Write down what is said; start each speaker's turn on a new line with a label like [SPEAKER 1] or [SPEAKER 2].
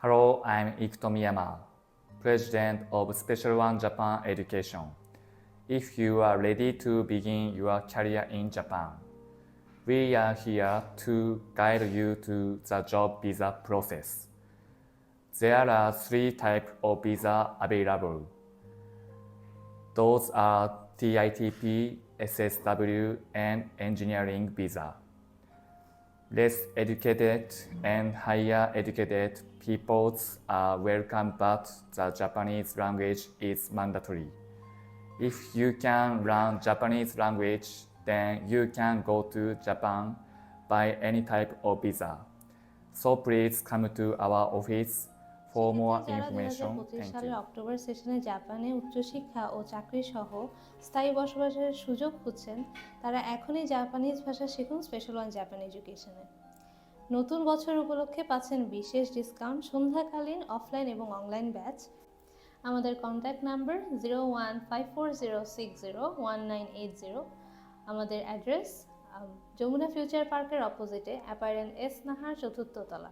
[SPEAKER 1] Hello, I'm Ikuto Miyama, President of Special One Japan Education. If you are ready to begin your career in Japan, we are here to guide you to the job visa process. There are three types of visa available. Those are TITP, SSW, and engineering visa. Less educated and higher educated peoples are welcome, but the Japanese language is mandatory. If you can learn Japanese language, then you can go to Japan by any type of visa. So please come to our office for more information. Thank
[SPEAKER 2] সালের October সেশনে জাপানে উচ্চশিক্ষা ও চাকরি সহ স্থায়ী বসবাসের সুযোগ খুঁজছেন তারা এখনই জাপানিজ ভাষা শিখুন স্পেশাল ওয়ান জাপান এডুকেশনে নতুন বছর উপলক্ষে পাচ্ছেন বিশেষ ডিসকাউন্ট সন্ধ্যাকালীন অফলাইন এবং অনলাইন ব্যাচ আমাদের contact number zero one five four zero six zero one nine eight zero আমাদের অ্যাড্রেস যমুনা ফিউচার পার্কের অপোজিটে অ্যাপারেন এস নাহার চতুর্থ তলা।